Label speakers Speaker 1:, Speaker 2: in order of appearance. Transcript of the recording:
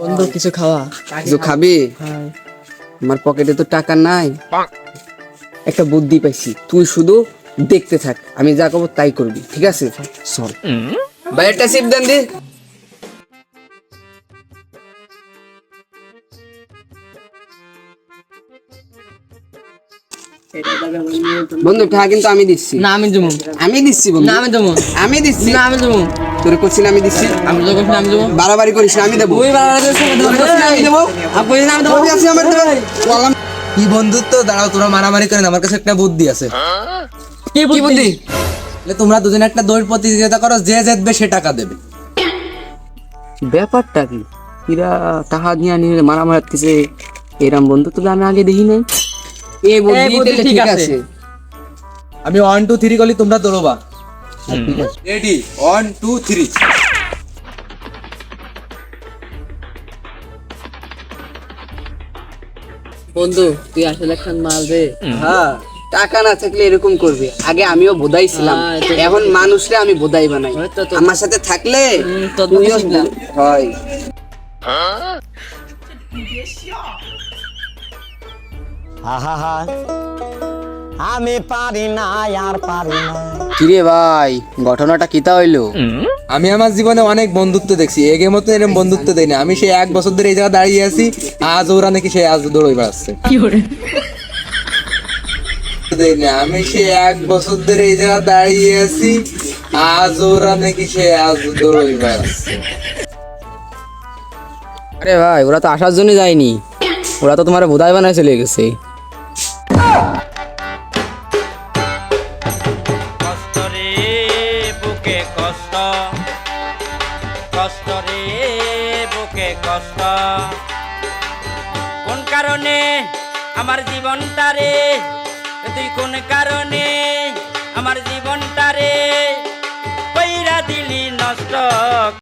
Speaker 1: বন্ধু কিছু খাওয়া?
Speaker 2: কিছু খাবি?
Speaker 1: হ্যাঁ।
Speaker 2: আমার পকেটে তো টাকা নাই। একটা বুদ্ধি পাইছি তুই শুধু দেখতে থাক আমি যা করব তাই করবি ঠিক আছে? চল। ভাই একটা সিপ দেন দি। বন্ধু টাকা কিন্তু আমি দিচ্ছি।
Speaker 1: না আমি দেবো।
Speaker 2: আমি দিচ্ছি বন্ধু।
Speaker 1: না আমি দেবো।
Speaker 2: আমি দিচ্ছি।
Speaker 1: না আমি দেবো।
Speaker 2: তোর করছি না আমি দিচ্ছি
Speaker 1: আমি তো করছি আমি দেবো।
Speaker 2: বাড়াবাড়ি করিস না আমি দেবো না আমি দেবো।
Speaker 1: আমি কইছি না আমি দেবো
Speaker 2: আছে আমার দেবে বললাম
Speaker 3: কি বন্ধুত্ব? দাঁড়াও তোরা মারামারি করেন আমার কাছে একটা বুদ্ধি আছে।
Speaker 1: কি
Speaker 2: কি বুদ্ধি?
Speaker 3: তাহলে তোমরা দুজন একটা দৌড় প্রতিযোগিতা করো যে জিতবে সে টাকা দেবে।
Speaker 2: ব্যাপারটা কি? এরা টাকা নিয়ে নিয়ে মারামারি কিছু এরম বন্ধু তো আমি আগে দেখি নাই। এই বুদ্ধি
Speaker 1: বুদ্ধি ঠিক। আছে।
Speaker 3: আমি ওয়ান টু থ্রি করলি তোমরা দৌড়বা। রেডি ওয়ান টু থ্রি
Speaker 1: বন্ধু তুই আসলে একখান মাল রে
Speaker 2: হ্যাঁ। টাকা না থাকলে এরকম করবে? আগে আমিও বোধাই ছিলাম।
Speaker 1: হ্যাঁ,
Speaker 2: এখন মানুষরে আমি বোধাই বানাই।
Speaker 1: তো-
Speaker 2: আমার সাথে থাকলে তুইও। হয়।
Speaker 4: আহা। আমি পারি না আর পারি না।
Speaker 2: কিরে ভাই ঘটনাটা কিতা হইল?
Speaker 3: আমি আমার জীবনে অনেক বন্ধুত্ব দেখছি এগে মতো এরকম বন্ধুত্ব দেই না। আমি সেই এক বছর ধরে এই জায়গায় দাঁড়িয়ে আছি আজ ওরা নাকি সেই আজ দৌড়ই বেড়াচ্ছে দেই না আমি সেই এক বছর ধরে এই জায়গায় দাঁড়িয়ে আছি আজ ওরা নাকি সেই আজ দৌড়ই বেড়াচ্ছে
Speaker 2: আরে ভাই ওরা তো আসার জন্য যায়নি। ওরা তো তোমার বোধাই বানায় চলে গেছে।
Speaker 5: কষ্ট। কষ্ট রে, বুকে কষ্ট। কোন কারণে আমার জীবনটা রে? তুই কোন কারণে আমার জীবনটা রে?